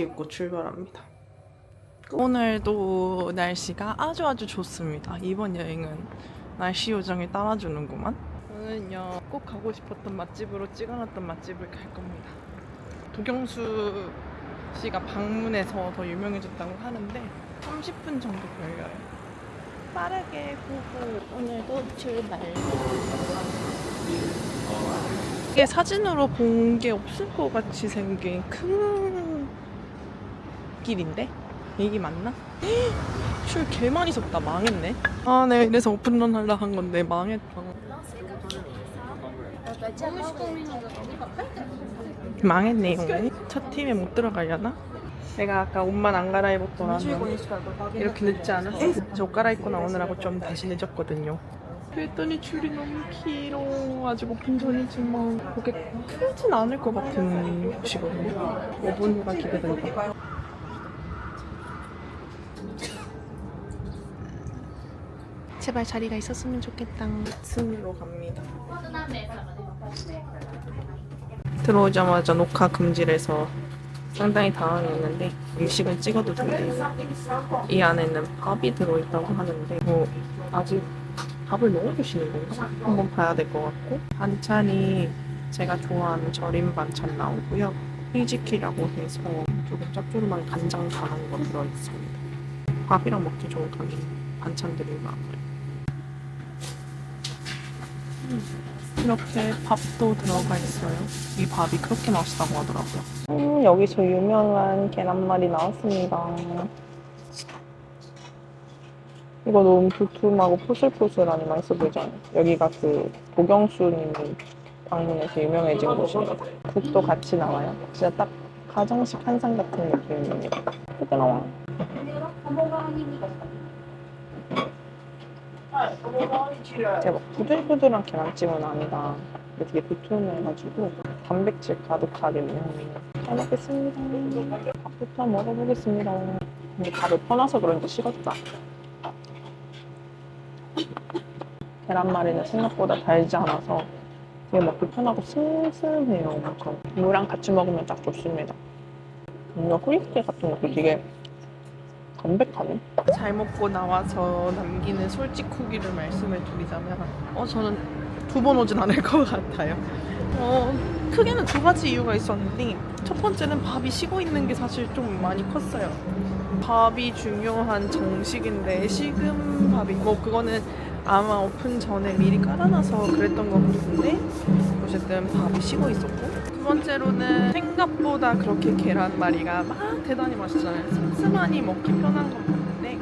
입고 출발합니다. 오늘도 날씨가 아주 아주 좋습니다. 이번 여행은 날씨 요정이 따라주는구만. 저는요 꼭 가고 싶었던 맛집으로 찍어놨던 맛집을 갈 겁니다. 도경수 씨가 방문해서 더 유명해졌다고 하는데 30분 정도 걸려요. 빠르게 보고 오늘도 출발. 이게 사진으로 본 게 없을 것 같이 생긴 큰 길인데? 이게 맞나? 줄개 많이 섰다. 망했네. 아 내가 이래서 오픈런 하려 한 건데 망했다 망했네요 첫 팀에 못 들어가려나? 내가 아까 옷만 안 갈아입었더라면 이렇게 늦지 않았어. 저 옷 갈아입고 나오느라고 좀 다시 늦었거든요. 그랬더니 줄이 너무 길어. 아직 오픈 전이지만 그게 크진 않을 것 같은 곳이거든요. 5분 후가 기대된다 제발 자리가 있었으면 좋겠다. 층으로 갑니다. 들어오자마자 녹화 금지래서 상당히 당황했는데 음식을 찍어도 된대요. 이 안에는 밥이 들어있다고 하는데 뭐 아직 밥을 넣어주시는 건가? 한번 봐야 될 것 같고. 반찬이 제가 좋아하는 절임 반찬 나오고요. 히지키라고 해서 조금 짭조름한 간장 강한 거 들어있습니다. 밥이랑 먹기 좋은 간 반찬들이 많아요. 음, 이렇게 밥도 들어가 있어요 이 밥이 그렇게 맛있다고 하더라고요 음, 여기서 유명한 계란말이 나왔습니다 이거 너무 두툼하고 포슬포슬하니 맛있어 보이잖아요. 여기가 그 도경수님이 방문해서 유명해진 곳입니다. 국도 같이 나와요. 진짜 딱 가정식 한상 같은 느낌입니다. 부드러 워. 대박. 부들부들한 계란찜은 아니다. 근데 되게 두툼해가지고 단백질 가득하겠네요. 잘 먹겠습니다. 밥부터 먹어보겠습니다. 근데 밥을 퍼놔서 그런지 식었다. 계란말이는 생각보다 달지 않아서 되게 먹기 편하고 슴슴해요 엄청 무랑 같이 먹으면 딱 좋습니다 뭔가 후리케 같은 것도 되게 담백하네. 잘 먹고 나와서 남기는 솔직 후기를 말씀을 드리자면 어 저는 두 번 오진 않을 것 같아요. 어 크게는 두 가지 이유가 있었는데 첫 번째는 밥이 식어 있는 게 사실 좀 많이 컸어요. 밥이 중요한 정식인데 식은 밥이 뭐 그거는 아마 오픈 전에 미리 깔아놔서 그랬던 것 같은데 어쨌든 밥이 식어 있었고. 두 번째로는 생각보다 그렇게 계란말이가 막 대단히 맛있잖아요. 슴슴하니 먹기 편한 건 맞는데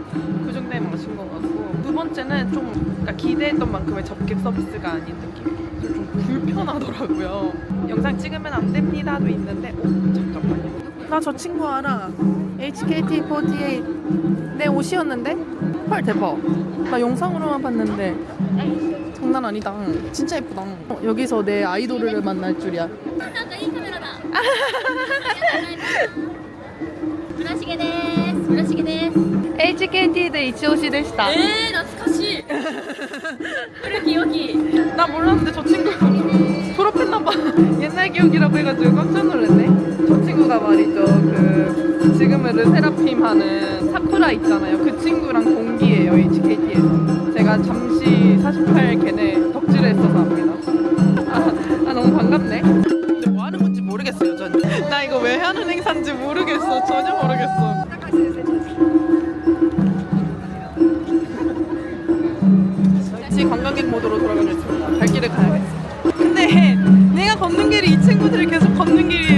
그 정도의 맛인 것 같고. 두 번째는 좀 그러니까 기대했던 만큼의 접객 서비스가 아닌 느낌 좀 불편하더라고요. 영상 찍으면 안 됩니다도 있는데 어 잠깐만요. 나 저 친구 알아? HKT48 내 옷이었는데 헐 대박 나 영상으로만 봤는데 장난 아니다 진짜 예쁘다 어, 여기서 내 아이돌을 만날 줄이야 なんかいいカメラだ。ありがとうございます。村重です。村重です。 HKT で一押しでしたえー、懐かしい。古き良き。 나 몰랐는데 저 친구 졸업했나봐 옛날 기억이라고 해가지고 깜짝 놀랐네 저 친구가 말이죠 그 지금은 르세라핌 하는 사쿠라 있잖아요. 그 친구랑 동기예요 HKT에서. 제가 잠시 48 걔네 덕질을 했어서 합니다. 아, 아 너무 반갑네. 근데 뭐 하는 건지 모르겠어요 저는 나 이거 왜 하는 행사인지 모르겠어. 전혀 모르겠어. 다시 관광객 모드로 돌아가겠습니다. 갈 길을 가야겠어. 근데 내가 걷는 길이 이 친구들이 계속 걷는 길이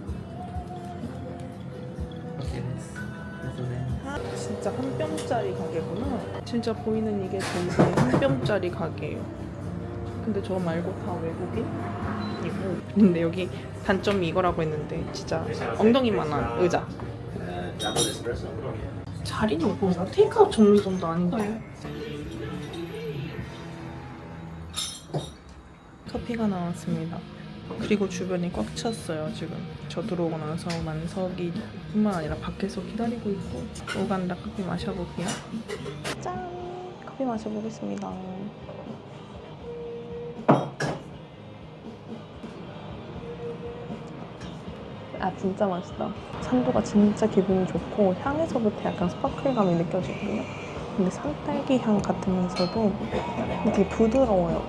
진짜 보이는 이게 전부 한 뼘짜리 가게예요. 근데 저 말고 다 외국인이고. 근데 여기 단점이 이거라고 했는데 진짜 엉덩이만한 의자. 자리는 없고 테이크아웃 전문점도 아닌데. 커피가 나왔습니다. 그리고 주변이 꽉 찼어요 지금. 저 들어오고 나서 만석이 뿐만 아니라 밖에서 기다리고 있고 오간다 커피 마셔볼게요. 짠! 커피 마셔보겠습니다. 아 진짜 맛있다. 산도가 진짜 기분이 좋고 향에서부터 약간 스파클감이 느껴지거든요. 근데 산딸기 향 같으면서도 되게 부드러워요.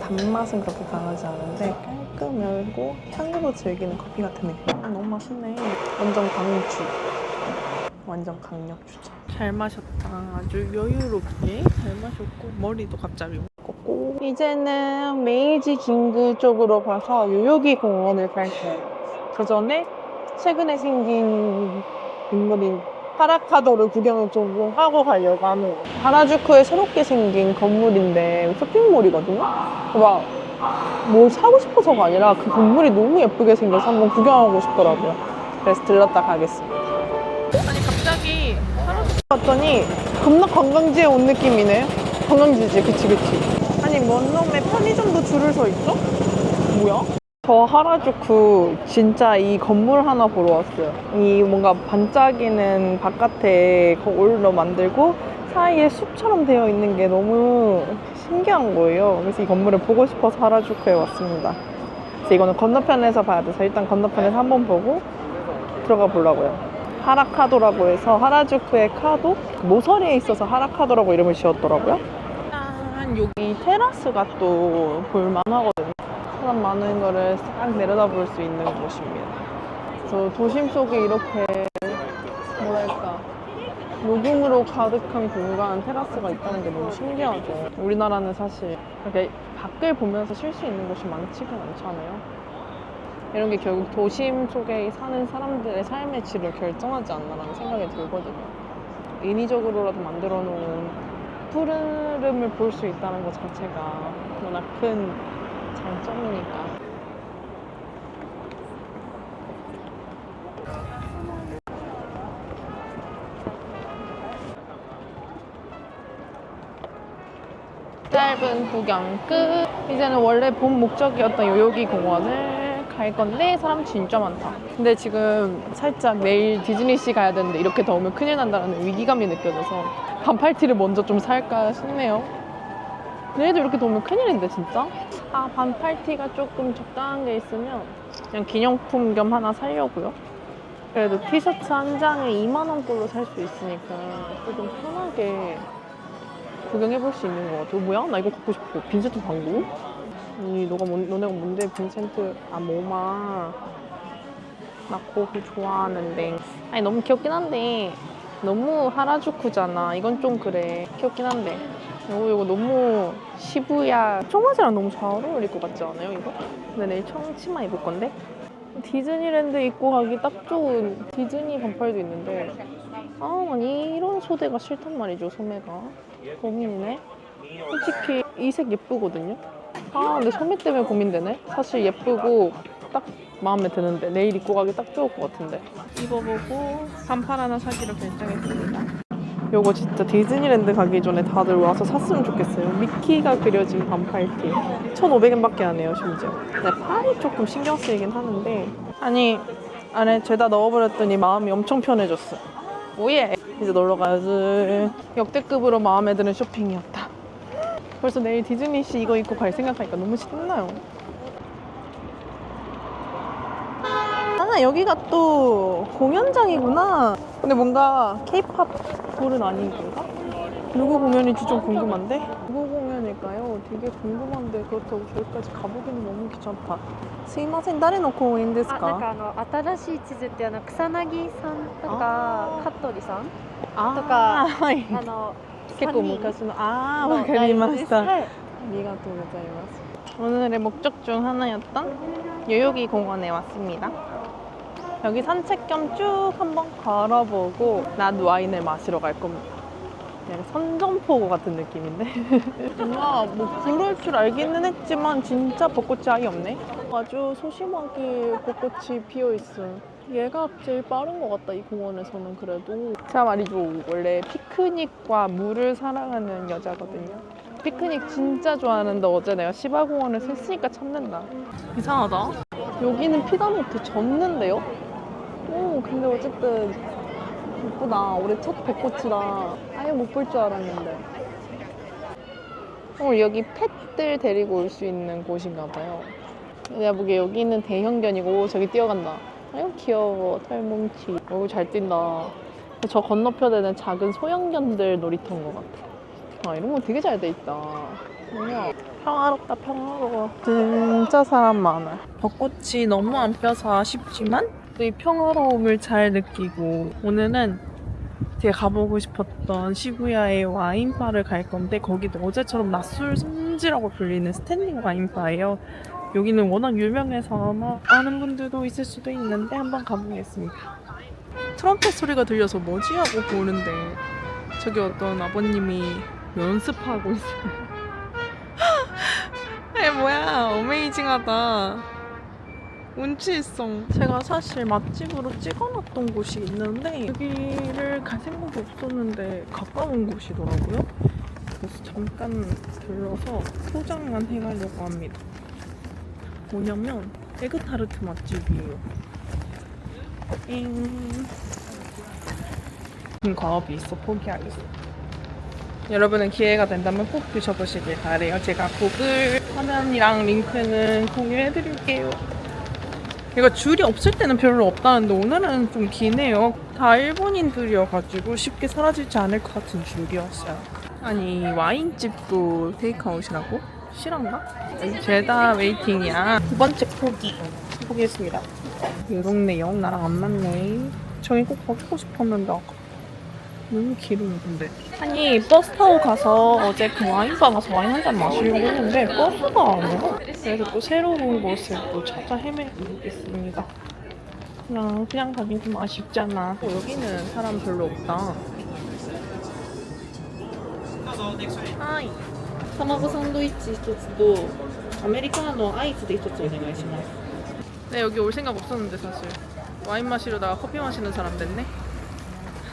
단맛은 그렇게 강하지 않은데 깔끔하고 향으로 즐기는 커피 같은 느낌. 아, 너무 맛있네. 완전 강추. 완전 강력 추천. 잘 마셨다. 아주 여유롭게 잘 마셨고 머리도 갑자기 묶었고 이제는 메이지 긴구 쪽으로 가서 요요기 공원을 갈 거예요. 그 전에 최근에 생긴 건물인 하라카도를 구경을 좀 하고 가려고 하는 거예요. 하라주쿠에 새롭게 생긴 건물인데 쇼핑몰이거든요. 막 뭘 사고 싶어서가 아니라 그 건물이 너무 예쁘게 생겨서 한번 구경하고 싶더라고요. 그래서 들렀다 가겠습니다. 아니 갑자기 하라주쿠 갔더니 겁나 관광지에 온 느낌이네. 관광지지, 그치 그치. 아니 뭔 놈의 편의점도 줄을 서 있어? 뭐야? 저 하라주쿠 진짜 이 건물 하나 보러 왔어요. 이 뭔가 반짝이는 바깥에 거울로 만들고 사이에 숲처럼 되어 있는 게 너무 신기한 거예요. 그래서 이 건물을 보고 싶어서 하라주쿠에 왔습니다. 그래서 이거는 건너편에서 봐야 돼서 일단 건너편에서 한번 보고 들어가 보려고요. 하라카도라고 해서 하라주쿠의 카도 모서리에 있어서 하라카도라고 이름을 지었더라고요. 짠 여기 테라스가 또 볼만하거든요. 사람 많은 거를 싹 내려다 볼 수 있는 곳입니다. 그래서 도심 속에 이렇게 녹음으로 가득한 공간 테라스가 있다는 게 너무 신기하죠. 우리나라는 사실 이렇게 밖을 보면서 쉴 수 있는 곳이 많지가 않잖아요. 이런 게 결국 도심 속에 사는 사람들의 삶의 질을 결정하지 않나라는 생각이 들거든요. 인위적으로라도 만들어 놓은 푸르름을 볼 수 있다는 것 자체가 워낙 큰 장점이니까. 짧은 구경 끝. 이제는 원래 본 목적이었던 요요기 공원을 갈 건데 사람 진짜 많다. 근데 지금 살짝 내일 디즈니시 가야 되는데 이렇게 더우면 큰일 난다는 위기감이 느껴져서 반팔티를 먼저 좀 살까 싶네요. 내일도 이렇게 더우면 큰일인데 진짜? 아 반팔티가 조금 적당한 게 있으면 그냥 기념품 겸 하나 사려고요. 그래도 티셔츠 한 장에 2만 원꼴로 살 수 있으니까 조금 편하게 구경해 볼 수 있는 것 같아. 어, 뭐야? 나 이거 갖고 싶어. 빈센트 방구? 아니, 너가 뭔, 너네가 뭔데 빈센트, 아, 뭐마. 나 고기 좋아하는데. 아니, 너무 귀엽긴 한데, 너무 하라주쿠잖아. 이건 좀 그래. 귀엽긴 한데. 이거, 이거 너무 시부야. 청바지랑 너무 잘 어울릴 것 같지 않아요, 이거? 근데 내일 청치마 입을 건데? 디즈니랜드 입고 가기 딱 좋은 디즈니 반팔도 있는데, 아, 난 이런 소재가 싫단 말이죠, 소매가. 고민이네. 솔직히 이 색 예쁘거든요. 아, 근데 소매 때문에 고민되네. 사실 예쁘고 딱 마음에 드는데 내일 입고 가기 딱 좋을 것 같은데. 입어보고 반팔 하나 사기로 결정했습니다. 요거 진짜 디즈니랜드 가기 전에 다들 와서 샀으면 좋겠어요. 미키가 그려진 반팔티. 1,500엔밖에 안 해요, 심지어. 근데 팔이 조금 신경 쓰이긴 하는데. 아니, 안에 죄다 넣어버렸더니 마음이 엄청 편해졌어. 오예! 이제 놀러 가야지. 역대급으로 마음에 드는 쇼핑이었다. 벌써 내일 디즈니시 이거 입고 갈 생각하니까 너무 신나요. 아, 여기가 또 공연장이구나. 근데 뭔가 케이팝 볼은 아닌 건가? 누구 공연인지 좀 궁금한데? 누구 공연일까요? 되게 궁금한데 그렇다고 저기까지 가보기는 너무 귀찮다. 스이마센, 다리の公園ですあなんかかあの新しい地図ってあの草薙さんとあーか香取さんあ とかはい。あの結構三人昔のああのわかりました、ライありがとうございます 오늘의 목적 중 하나였던 요요기 공원에 왔습니다 여기 산책 겸 쭉 한번 걸어보고 난 와인을 마시러 갈 겁니다 그냥 선전포고 같은 느낌인데 뭔가 뭐 그럴 줄 알기는 했지만 진짜 벚꽃이 아예 없네 아주 소심하게 벚꽃이 피어있어요 얘가 제일 빠른 것 같다 이 공원에서는 그래도. 제가 말이죠 원래 피크닉과 물을 사랑하는 여자거든요. 피크닉 진짜 좋아하는데 어제 내가 시바공원에서 했으니까 참는다. 이상하다. 여기는 피다못해 졌는데요? 오 근데 어쨌든 예쁘다. 올해 첫 벚꽃이다. 아예 못 볼 줄 알았는데. 어 여기 펫들 데리고 올 수 있는 곳인가 봐요. 내가 보기에 여기는 대형견이고 저기 뛰어간다 아유 귀여워. 털뭉치. 어우 잘 뛴다. 저 건너편에는 작은 소형견들 놀이터인 것 같아. 아 이런 거 되게 잘 돼 있다. 평화롭다 평화로워. 진짜 사람 많아. 벚꽃이 너무 안 펴서 아쉽지만 또 이 평화로움을 잘 느끼고 오늘은 제가 가보고 싶었던 시부야의 와인바를 갈 건데 거기도 어제처럼 낮술 성지라고 불리는 스탠딩 와인바예요 여기는 워낙 유명해서 아마 아는 분들도 있을 수도 있는데 한번 가보겠습니다. 트럼펫 소리가 들려서 뭐지 하고 보는데 저기 어떤 아버님이 연습하고 있어요. 에 뭐야 어메이징하다. 운치 있어. 제가 사실 맛집으로 찍어놨던 곳이 있는데 여기를 갈 생각이 없었는데 가까운 곳이더라고요. 그래서 잠깐 들러서 포장만 해가려고 합니다. 뭐냐면 에그타르트 맛집이에요. 잉. 음, 과업이 있어 포기하겠어. 여러분은 기회가 된다면 꼭 드셔보시길 바래요. 제가 구글 화면이랑 링크는 공유해드릴게요. 이거 줄이 없을 때는 별로 없다는데 오늘은 좀 기네요. 다 일본인들이어가지고 쉽게 사라지지 않을 것 같은 줄이었어요. 아니 와인집도 테이크아웃이라고? 실한가? 죄다 웨이팅이야. 두 번째 포기. 포기했습니다. 이 동네 영 나랑 안 맞네. 저기 꼭 가보고 싶었는데 아까 너무 길어요 근데. 아니 버스 타고 가서 어제 그 와인바 가서 와인 한 잔 마시려고 했는데 버스가 안 와. 그래서 또 새로운 곳을 또 찾아 헤매보겠습니다. 그냥 그냥 가긴 좀 아쉽잖아. 어, 여기는 사람 별로 없다. 하이. 卵サンドイッチ一つとアメリカのアイスで一つお願いします 네 여기 올 생각 없었는데 사실 와인 마시려다가 커피 마시는 사람 됐네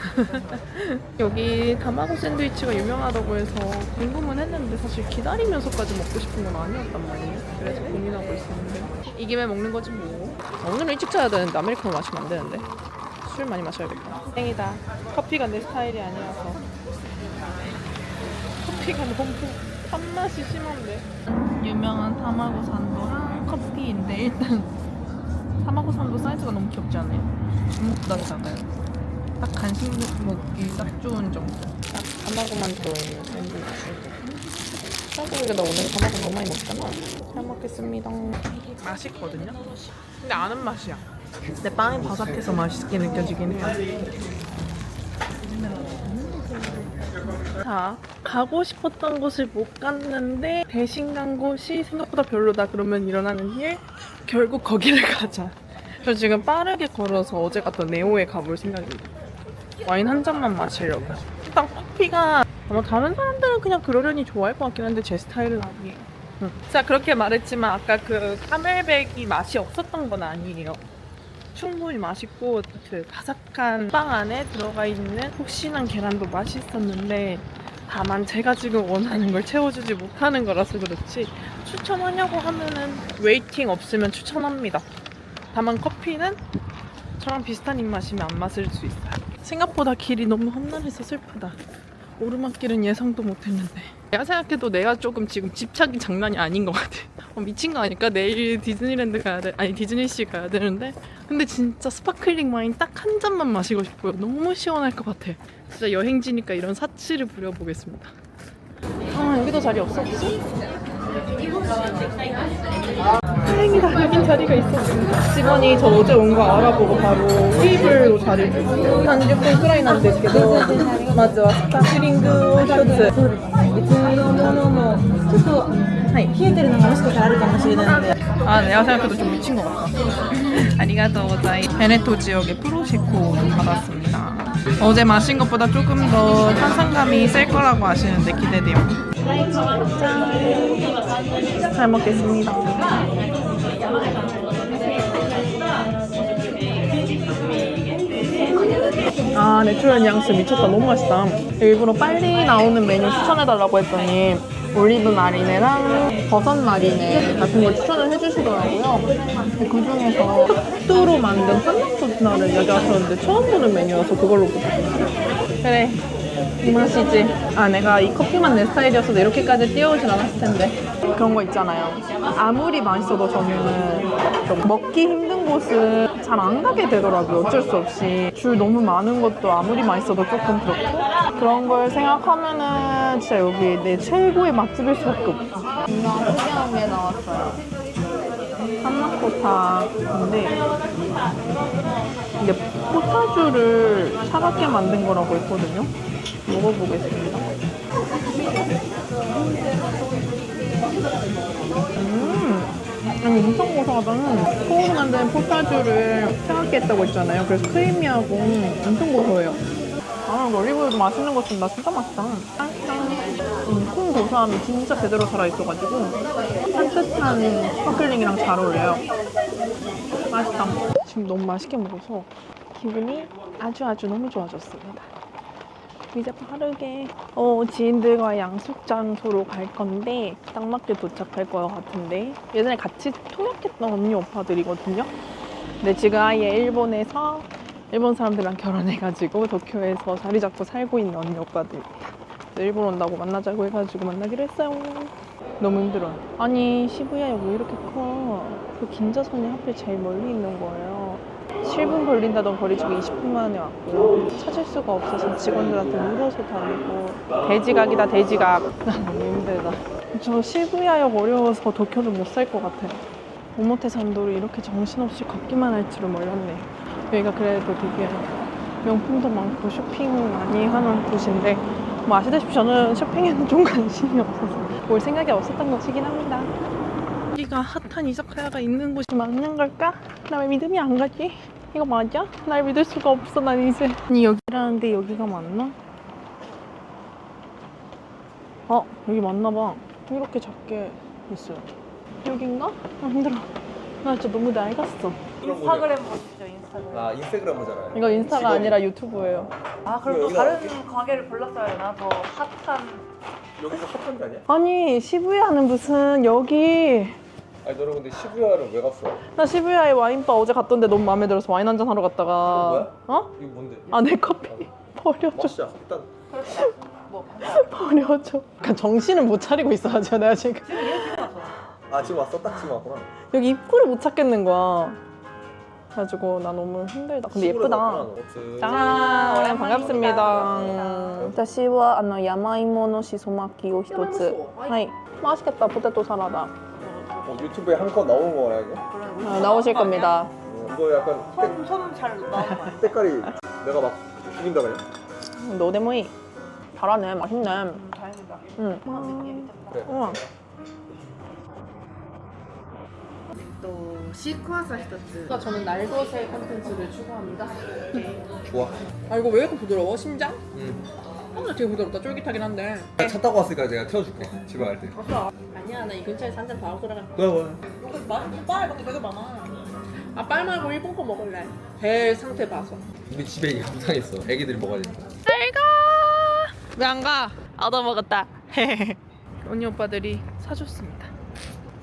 여기 타마고 샌드위치가 유명하다고 해서 궁금은 했는데 사실 기다리면서까지 먹고 싶은 건 아니었단 말이에요 그래서 고민하고 있었는데 이 김에 먹는 거지 뭐 오늘은 일찍 자야 되는데 아메리카노 마시면 안 되는데 술 많이 마셔야겠다 땡이다 커피가 내 스타일이 아니라서 커피가 너무 단맛이 심한데. 유명한 타마고 산도랑 커피인데 일단 타마고 산도 사이즈가 너무 귀엽지 않아요? 주먹보다 작아요. 딱 간식 먹기 딱 좋은 정도. 딱 타마고만 들어있는 샌드위치 생각해보니까 나 오늘 타마고 너무 많이 먹잖아. 잘 먹겠습니다. 맛있거든요? 근데 아는 맛이야. 내 빵이 바삭해서 맛있게 느껴지긴 해요 자, 가고 싶었던 곳을 못 갔는데 대신 간 곳이 생각보다 별로다 그러면 일어나는 일 결국 거기를 가자. 저 지금 빠르게 걸어서 어제 갔던 네오에 가볼 생각입니다. 와인 한 잔만 마시려고. 일단 커피가 아마 다른 사람들은 그냥 그러려니 좋아할 것 같긴 한데 제 스타일은 아니에요. 응. 자 그렇게 말했지만 아까 그 카멜백이 맛이 없었던 건 아니에요. 충분히 맛있고 그 바삭한 빵 안에 들어가 있는 푹신한 계란도 맛있었는데 다만 제가 지금 원하는 걸 채워주지 못하는 거라서 그렇지 추천하냐고 하면은 웨이팅 없으면 추천합니다. 다만 커피는 저랑 비슷한 입맛이면 안 마실 수 있어요. 생각보다 길이 너무 험난해서 슬프다. 오르막길은 예상도 못했는데. 내가 생각해도 내가 조금 지금 집착이 장난이 아닌 것 같아. 어, 미친 거 아닐까? 내일 디즈니랜드 가야 돼. 아니 디즈니시 가야 되는데. 근데 진짜 스파클링 와인 딱 한 잔만 마시고 싶고요. 너무 시원할 것 같아. 진짜 여행지니까 이런 사치를 부려보겠습니다. 아 여기도 자리 없었지? 다행이다. 여긴 자리가 있었습니다. 직원이 저 어제 온 거 알아보고 바로 테이블로 자리를 줬어요. 30분くらいなんですけど、まずはスパークリングを一つ。別のものの、ちょっと、はい、冷えてるのがもしかしたらあるかもしれないので。 아, 내가 생각해도 좀 미친 것 같다. 아리가또 고자이. 베네토 지역의 프로시코를 받았습니다. 어제 마신 것보다 조금 더 탄산감이 셀 거라고 아시는데 기대돼요. 잘 먹겠습니다. 내추럴 뉘앙스 미쳤다. 너무 맛있다. 일부러 빨리 나오는 메뉴 추천해달라고 했더니 올리브 마리네랑 버섯 마리네 같은 걸 추천을 해주시더라고요. 그 중에서 핫도로 만든 판나코트나를 이야기하셨는데 처음 보는 메뉴여서 그걸로 보셨어요. 그래. 이 맛이지. 아, 내가 이 커피만 내 스타일이었어도 이렇게까지 뛰어오진 않았을 텐데. 그런 거 있잖아요. 아무리 맛있어도 저는 좀 먹기 힘든 곳은 잘 안 가게 되더라고요. 어쩔 수 없이. 줄 너무 많은 것도 아무리 맛있어도 조금 그렇고. 그런 걸 생각하면은 진짜 여기 내 최고의 맛집일 수밖에 없어. 이거 특이한 게 나왔어요. 한라코타인데 이게 포타주를 차갑게 만든 거라고 했거든요. 먹어보겠습니다. 음, 아니 엄청 고소하다는 코으로 만든 포타주를 차갑게 했다고 했잖아요. 그래서 크리미하고 엄청 고소해요. 아, 올리브유도 맛있는 거 쓴다. 진짜 맛있다. 음, 콩 고소함이 진짜 제대로 살아있어가지고 산뜻한 스파클링이랑 잘 어울려요. 맛있다. 지금 너무 맛있게 먹어서 기분이 아주 아주 너무 좋아졌습니다. 이제 빠르게 어, 지인들과 양숙 장소로 갈 건데 딱 맞게 도착할 것 같은데 예전에 같이 통역했던 언니 오빠들이거든요. 근데 지금 아예 일본에서 일본 사람들이랑 결혼해가지고 도쿄에서 자리 잡고 살고 있는 언니. 그래서 일본 온다고 만나자고 해가지고 만나기로 했어요. 너무 힘들어. 아니 시부야역 왜 이렇게 커? 그 긴자선이 하필 제일 멀리 있는 거예요. 7분 걸린다던 거리 중에 20분 만에 왔고요. 찾을 수가 없어서 직원들한테 물어서 다니고 돼지각이다 돼지각. 난 너무 힘들다. 저 시부야역 어려워서 도쿄는 못살 것 같아요. 오모테 산도를 이렇게 정신없이 걷기만 할 줄은 몰랐네. 여기가 그래도 되게 명품도 많고 쇼핑 많이 하는 곳인데 뭐 아시다시피 저는 쇼핑에는 좀 관심이 없어서 볼 생각이 없었던 곳이긴 합니다. 여기가 핫한 이사카야가 있는 곳이 맞는 걸까? 나 왜 믿음이 안 가지? 이거 맞아? 날 믿을 수가 없어 난 이제 아니 여기라는데 여기가 맞나? 어 여기 맞나 봐 이렇게 작게 있어요 여긴가? 아 힘들어 나 진짜 너무 낡았어 인스타그램 보시죠 인스타그램. 아 인스타그램 보잖아요. 이거 인스타가 아니라 유튜브예요 아 그럼 또 이거 다른 가게를 불렀어야 되나? 더 핫한. 여기서 핫한 게 아니야? 아니 시부야는 무슨 여기 아니 너는 근데 시부야를 왜 갔어? 나 시부야에 와인바 어제 갔던데 너무 마음에 들어서 와인 한잔 하러 갔다가 어? 이거 뭔데? 아 내 커피 버려줘 마시자. 일단 버려줘 그러니까 정신을 못 차리고 있어가지고 내가 지금 아 지금 왔어? 딱 지금 왔구나. 여기 입구를 못 찾겠는 거야 그래가지고 나 너무 힘들다 근데 예쁘다 짠. 짠 오랜 반갑습니다私はあの山芋のしそ巻きを一つはい맛있겠다 포테토 사라다 어, 유튜브에 한 컷 나오는 거야 이거? 아, 나오실 겁니다 어, 이거 약간 색, 손잘 나오는 거 색깔이 내가 막 죽인다 그냥. 노데모이 잘하네 맛있네 다행이다. 응 그래. 우와 とシークワーサー一つ。 저는 날것의 컨텐츠를 추구합니다 좋아. 아 이거 왜 이렇게 부드러워? 심장? 응. 어, 되게 부드럽다 쫄깃하긴 한데 차 타고 왔으니까 내가 태워줄게. 집에 갈 때. 아니야 나 이 근처에서 한잔 더 하고 돌아가 뭐야 뭐야. 빨밖에 되게 많아 아 빨 말고 일본 거 먹을래 배 상태 봐서 우리 집에 영상 있어. 애기들이 먹어야 되니까. 잘가 왜 안 가? 얻어먹었다 언니 오빠들이 사줬습니다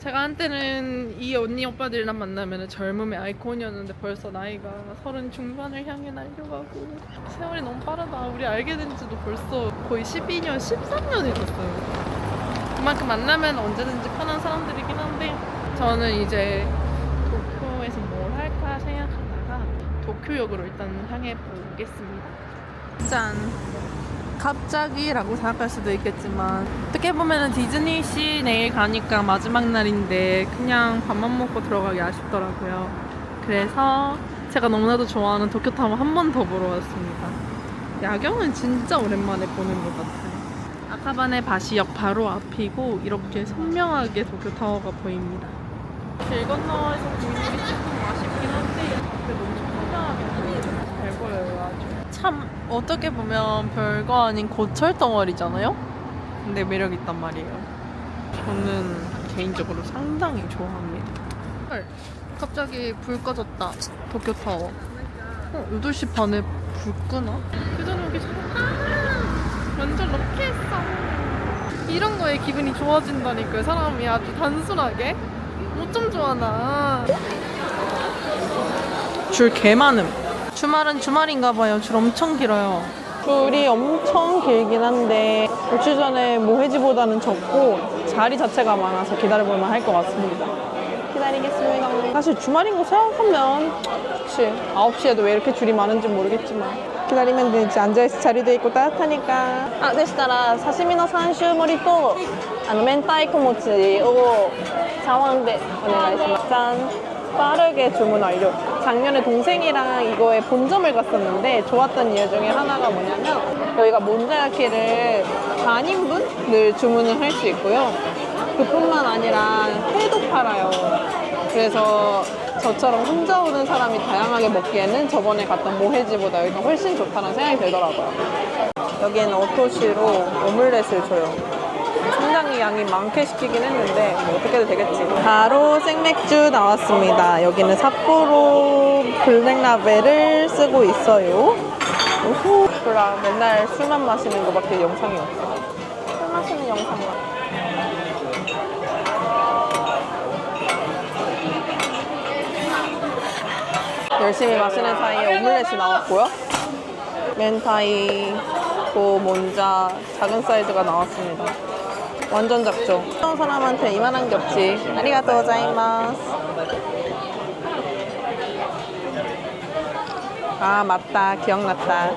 제가 한때는 이 언니 오빠들이랑 만나면 젊음의 아이콘이었는데 벌써 나이가 서른 중반을 향해 날려가고 세월이 너무 빠르다. 우리 알게 된 지도 벌써 거의 12년, 13년이 됐어요. 그만큼 만나면 언제든지 편한 사람들이긴 한데 저는 이제 도쿄에서 뭘 할까 생각하다가 도쿄역으로 일단 향해 보겠습니다. 짠 갑자기라고 생각할 수도 있겠지만 어떻게 보면은 디즈니시 내일 가니까 마지막 날인데 그냥 밥만 먹고 들어가기 아쉽더라고요. 그래서 제가 너무나도 좋아하는 도쿄타워 한 번 더 보러 왔습니다. 야경은 진짜 오랜만에 보는 것 같아요. 아카바네 바시역 바로 앞이고 이렇게 선명하게 도쿄타워가 보입니다. 길 건너에서 보이는 게 조금 아쉽긴 한데 그래도 엄청 선명하게 보여요. 잘 보여요 아주. 참 어떻게 보면 별거 아닌 고철 덩어리잖아요. 근데 매력 있단 말이에요. 저는 개인적으로 상당히 좋아합니다. 헐, 갑자기 불 꺼졌다. 도쿄 타워. 어, 8시 반에 불 끄나? 그전 오기 전에 아 완전 럭키했어 이런 거에 기분이 좋아진다니까요 사람이 아주 단순하게 어쩜 좋아나 줄 개 많음 주말은 주말인가 봐요 줄 엄청 길어요 줄이 엄청 길긴 한데 며칠 전에 모해지보다는 적고 자리 자체가 많아서 기다려볼만 할 것 같습니다 기다리겠습니다 사실 주말인 거 생각하면 그치 9시에도 왜 이렇게 줄이 많은지 모르겠지만 기다리면 되지 앉아있을 자리도 있고 따뜻하니까 아, でしたら刺身の3種盛りとあの明太子餅を茶碗でお願いします짠 빠르게 주문 완료 작년에 동생이랑 이거에 본점을 갔었는데 좋았던 이유 중에 하나가 뭐냐면 여기가 몬자야키를 4인분을 주문을 할 수 있고요 그뿐만 아니라 회도 팔아요. 그래서 저처럼 혼자 오는 사람이 다양하게 먹기에는 저번에 갔던 모해지보다 여기가 훨씬 좋다는 생각이 들더라고요. 여기에는 오토시로 오믈렛을 줘요. 상당히 양이 많게 시키긴 했는데 뭐 어떻게 해도 되겠지. 바로 생맥주 나왔습니다. 여기는 삿포로 블랙라벨을 쓰고 있어요. 우후. 그라 맨날 술만 마시는 거밖에 영상이 없어. 술 마시는 영상만. 열심히 마시는 사이에 오믈렛이 나왔고요. 멘타이, 고, 몬자, 작은 사이즈가 나왔습니다. 완전 작죠? 처음 사람한테 이만한 게 없지. 아리가또 고자이마스. 아, 맞다. 기억났다.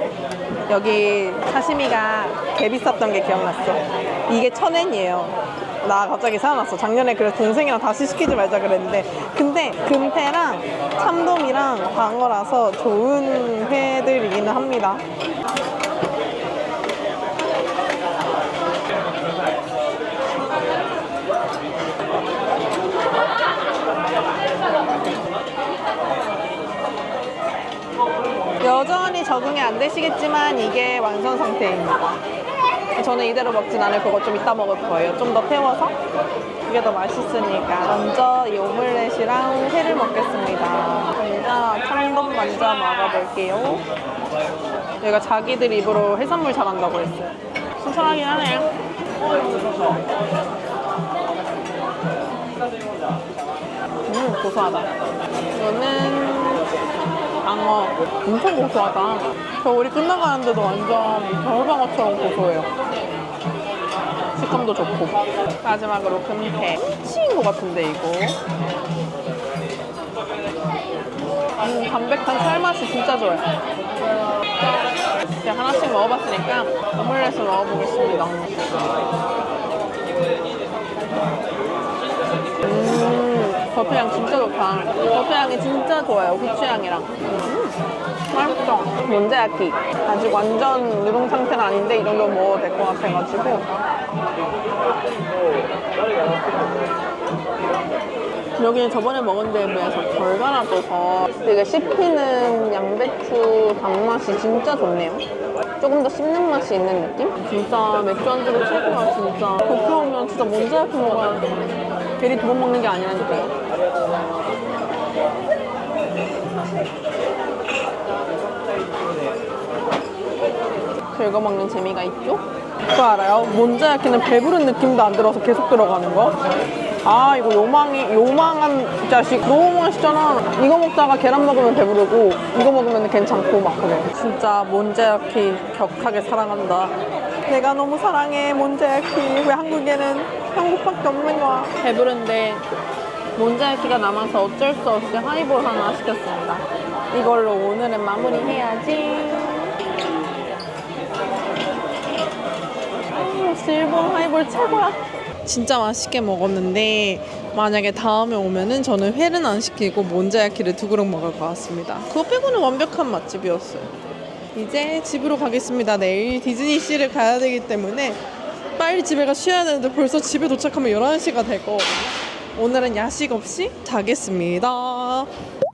여기 사시미가 개 비쌌던 게 기억났어. 이게 천엔이에요. 나 갑자기 생각났어. 작년에 그래서 동생이랑 다시 시키지 말자 그랬는데. 근데 금태랑 참돔이랑 방어라서 좋은 회들이기는 합니다. 여전히 적응이 안 되시겠지만 이게 완성 상태입니다. 저는 이대로 먹진 않을 거고 좀 이따 먹을 거예요. 좀 더 태워서 그게 더 맛있으니까 먼저 이 오믈렛이랑 회를 먹겠습니다. 먼저 참돔 먼저 먹어볼게요. 여기가 자기들 입으로 해산물 잘한다고 했어요. 신선하긴 하네요. 음 고소하다. 이거는 방어 엄청 고소하다. 겨울이 끝나가는데도 완전 겨울방어처럼 고소해요. 식감도 좋고. 마지막으로 금태. 치인 것 같은데 이거. 음, 담백한 살맛이 진짜 좋아요. 이제 하나씩 먹어봤으니까 오믈렛을 먹어보겠습니다. 음, 버터향 진짜 좋다. 버터향이 진짜 좋아요. 후추향이랑. 음, 맛있어. 몬자야키. 아직 완전 누룽 상태는 아닌데 이 정도 먹어도 될 것 같아가지고. 여기는 저번에 먹은 데에 비해서 덜 갈아줘서 되게 씹히는 양배추 단맛이 진짜 좋네요. 조금 더 씹는 맛이 있는 느낌? 진짜 맥주 안주로 최고야 진짜. 도쿄 오면 진짜 몬자야키 먹어야 돼. 괜히 두 번 먹는 게 아니라니까요. 긁어 먹는 재미가 있죠? 그거 알아요? 몬자야키는 배부른 느낌도 안 들어서 계속 들어가는 거? 아 이거 요망이 요망한 자식. 너무 맛있잖아. 이거 먹다가 계란 먹으면 배부르고 이거 먹으면 괜찮고 막 그래. 진짜 몬자야키 격하게 사랑한다. 내가 너무 사랑해 몬자야키. 왜 한국에는 한국밖에 없는 거야? 배부른데 몬자야키가 남아서 어쩔 수 없이 하이볼 하나 시켰습니다. 이걸로 오늘은 마무리해야지. 아, 일본 하이볼 최고야. 진짜 맛있게 먹었는데 만약에 다음에 오면은 저는 회는 안 시키고 몬자야키를 두 그릇 먹을 것 같습니다. 그거 빼고는 완벽한 맛집이었어요. 이제 집으로 가겠습니다. 내일 디즈니시를 가야 되기 때문에 빨리 집에 가 쉬어야 되는데 벌써 집에 도착하면 11시가 될 거거든요. 오늘은 야식 없이 자겠습니다.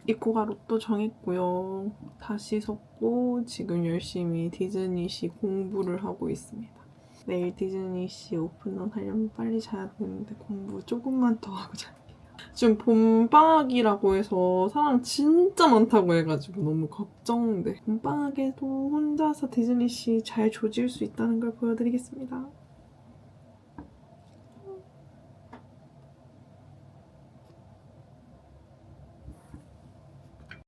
입고가 로또 정했고요. 다시 섰고 지금 열심히 디즈니시 공부를 하고 있습니다. 내일 디즈니시 오픈런 하려면 빨리 자야 되는데 공부 조금만 더 하고 잘게요. 지금 봄방학이라고 해서 사람 진짜 많다고 해가지고 너무 걱정돼. 봄방학에도 혼자서 디즈니시 잘 조질 수 있다는 걸 보여드리겠습니다.